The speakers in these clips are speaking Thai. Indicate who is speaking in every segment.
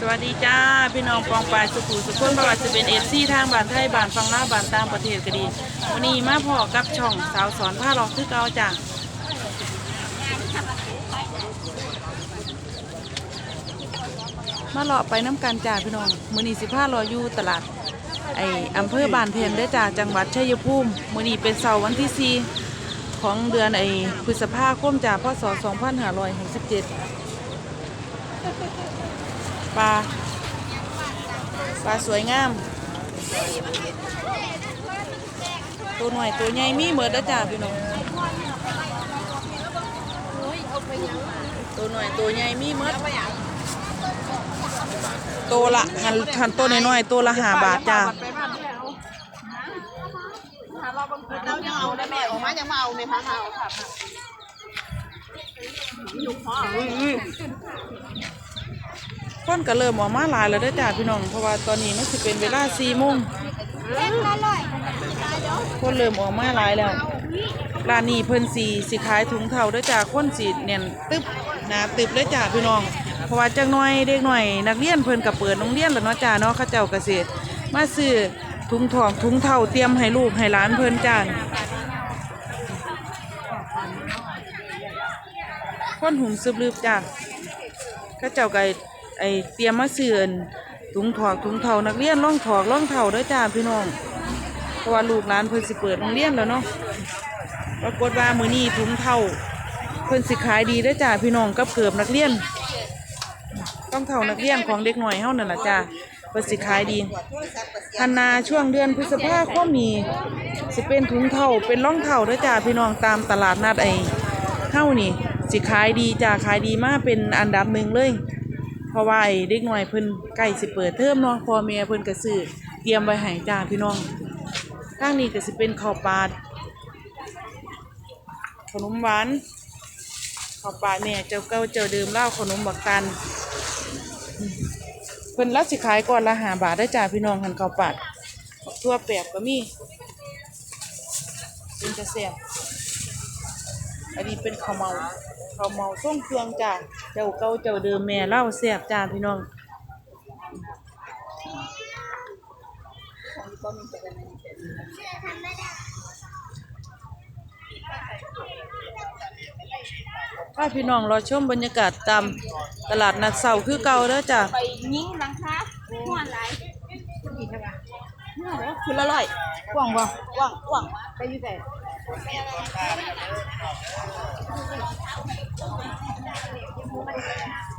Speaker 1: สวัสดีจ้า พี่น้องปองปลายสุขุสุขคนประวัติจะเป็นเอฟซีทางบ้านไทยบ้านฟังลาบ้านตางประเทศก็ดี วันนี้มาพอกับช่องสาวสอนผ้าหลอกคือเก่าจ้ามาเลาะไปน้ำกันจ้าพี่น้องมือนี้สิผ้ารออยู่ตลาดไออำเภอบ้านเพนเด้จ้าจังหวัดชัยภูมิมือนี้เป็นเสาร์วันที่4ของเดือนไอพฤษภาคมจ้าพศ2567 ปลา ปลาสวยงาม ตัวหน่อยตัวใหญ่มีเหมือนแล้วจ้าพี่น้อง ตัวหน่อยตัวใหญ่มีเหมือนตัวละหันหันตัวน้อยๆตัวละห้าบาทจ้า
Speaker 2: เรายังเอาได้แม่ออกมายังมาเอาไหมคะเอาค่ะ
Speaker 1: คนก็เริ่มออกมาหลายแล้วเด้อจ้าพี่น้อง เพราะว่าตอนนี้มันสิเป็นเวลาสี่โมงคนเริ่มออกมาหลายแล้วร้านนี้เพิ่นสีสิขายถุงเท่าเด้อจ้าคนสีเน่นตึบหนาตึบเด้จ้าพี่น้อง เพราะว่าจังน้อยเด็กหน่อย นักเรียนเพิ่นก็เปิดโรงเรียนแล้วเนาะจ้าเนาะเขาเจ้าเกษตรมาซื้อถุงทองถุงเท่าเตรียมให้ลูกให้หลานเพิ่นจ้าคนหุ่มซึบลืบจ้าเข้าเจ้าไก็ ไอเตรียมมาเสื่อนถุงถอกถุงเท่านักเรียนร่องถอกร่องเท่าด้อจ้าพี่น้อง เพราะว่าลูกหลานเพิ่นสิเปิดโรงเรียนแล้วเนาะปรากฏว่ามือนี้ถุงเท่าเพิ่นสิขายดีด้อจ้าพี่น้องกับเกือบนักเรียน ต้องเท่านักเรียนของเด็กหน่อยเฮานั่นล่ะจ้าเพิ่นสิขายดีทันนาช่วงเดือนพฤษภาคมนี้สิเป็นถุงเท่าเป็นร่องเท่าด้อจ้าพี่น้องตามตลาดนัดไอเฮานี่สิขายดีจ้าขายดีมากเป็นอันดับหนึ่งเลย ราะว่าไอ้เด็กหน่อยเพิ่นใกล้สิเปิดเทอมเนาะพ่อแม่เพิ่นก็ซื้อเตรียมไว้ให้จ้าพี่น้องทางนี้ก็สิเป็นข้าวปาดขนมหวานข้าวปาดแม่เจ้าเก่าเจ้าเดิมเล่าขนมบักตันเพิ่นรับสิขายก่อนละหาบาทได้จ้าพี่น้องหันข้าวปาดทั่วแปบก็มีเป็นจะแซ่บอันนี้เป็นข้าวเมาข้าวเมาส่งเครื่องจ้า เจ้าเก่าเจ้าเดิมแม่เล่าแซ่บจ้าพี่น้องถ้าพี่น้องรอชมบรรยากาศตามตลาดนัดเสาร์คือเก่าเด้อจ้ะ
Speaker 2: ไปยิงหลังคาหัวไหลคือละร้อยกว่างบ่กว่างกว่างไปอยู่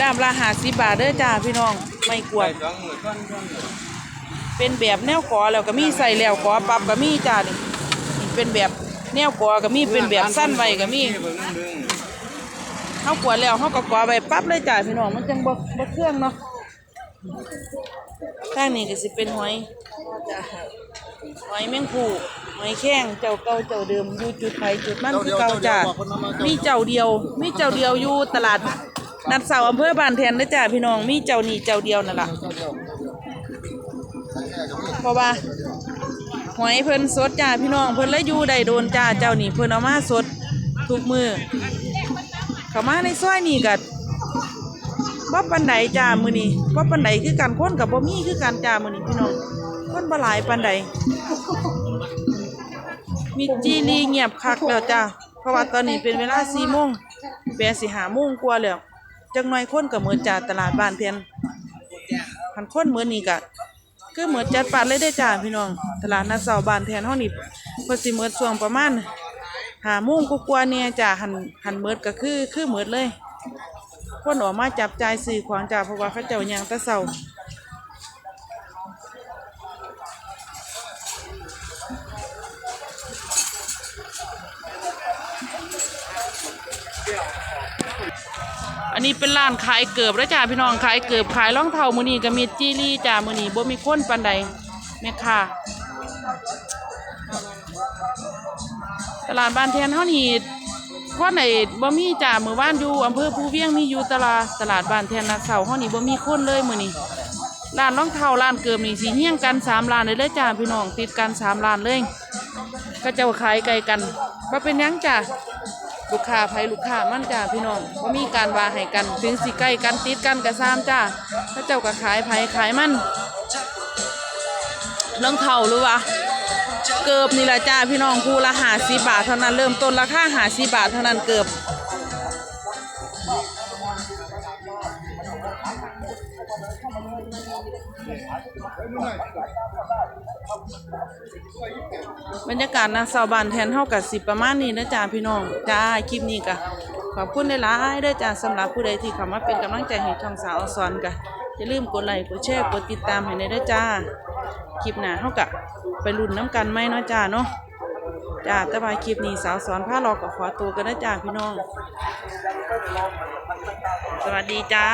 Speaker 1: ดามละหาสิบาทเด้อจ้าพี่น้องไม่กวดเป็นแบบแนวกอแล้วก็มีใส่แล้วกอปรับก็มีจ้านี่นี่เป็นแบบแนวกอก็มีเป็นแบบสั้นไว้ก็มีเฮากวดแล้วเฮาก็กอไว้ปั๊บเลยจ้าพี่น้องมันจังบ่บ่เครื่องเนาะทางนี้ก็สิเป็นหอย หอยแมงภู่หอยแข้งเจ้าเก่าเจ้าเดิมอยู่จุดไผจุดมันคือเก่าจ้ามีเจ้าเดียว มีเจ้าเดียวอยู่ตลาดนัดเสาร์อำเภอบ้านแทนเด้อจ้าพี่น้องมีเจ้านี่เจ้าเดียวนั่นล่ะเพราะว่าหอยเพิ่นสดจ้าพี่น้องเพิ่นเลยอยู่ได้โดนจ้าเจ้านี่เพิ่นเอามาสดทุกมือเข้ามาในซอยนี่ก็บ่ปานใดจ้ามื้อนี้บ่ปานใดคือกันคนกับบ่มีคือกันจ้ามื้อนี้พี่น้องคน บ่หลายปานใดมีจีรีเงียบคักแล้วจ้าเพราะว่าตอนนี้เป็นเวลา4โมงแปดสิ5โมงกว่าแล้วจักหน่อยคนก็เหมือนจ้าตลาดบ้านเพียนคันคนเมือนี้ก็คือเหมือนจัดปัดเลยได้จ้าพี่น้อง ตลาดนัดเสาบ้านแทนเฮานี่เพิ่นสิเหมือนช่วงประมาณหาโมงกว่าๆเนี่ยจ้าหันหันเหมือนก็คือคือเหมือนเลยคนออกมาจับจ่ายซื้อของจ้าเพราะว่าเขาเจ้ายังตะเสา อันนี้เป็นร้านขายเกือบแล้วจ้าพี่น้องขายเกือบขายรองเท้ามือนีก็มีจีรี่จ้ามือนีบ่มีคนปานใดแม่ค้าตลาดบ้านแทนเฮานี่คนไหนบ่มีจ้ามื้อวานอยู่อำเภอภูเวียงมีอยู่ตลาดตลาดบ้านแทนนาเสาเฮานี่บ่มีคนเลยมือนี้ร้านรองเท้าร้านเกือบนี่สิเฮี้ยงกันสามร้านเลยเลยจ้าพี่น้องติดกันสามร้านเลย ก็จ้าขายไกลกันบ่เป็นยังจ้า ลูกค้าไผลูกค้ามั่นจ้าพี่น้องว่ามีการว่าให้กัน ถึงสิใกล้กันติดกันกระซ้ำจ้าพระเจ้าก็ขายไผขายมันเรื่องเท่าหรือวะเกือบนี่แหละจ้าพี่น้องคู่ละหาสีบาทเท่านั้นเริ่มต้นราคาหาสีบาทเท่านั้นเกือบ บรรยากาศนะชาวบ้านแทนเท่ากับสิประมาณนี้นะจ้าพี่น้องจ้าคลิปนี้ก็ขอบคุณหลายๆด้อจ้าสำหรับผู้ใดที่เข้ามาเป็นกำลังใจให้ช่องสาวอสอนก็อย่าลืมกดไลค์กดแชร์กดติดตามให้ในด้อจ้าคลิปหน้าเฮาก็ไปลุ้นน้ำกันไหมเนาะจ้าเนาะจ้าแต่ว่าคลิปนี้สาวสอนผ้ารอก็ขอตัวกันนะจ้าพี่น้อง สวัสดีจ้า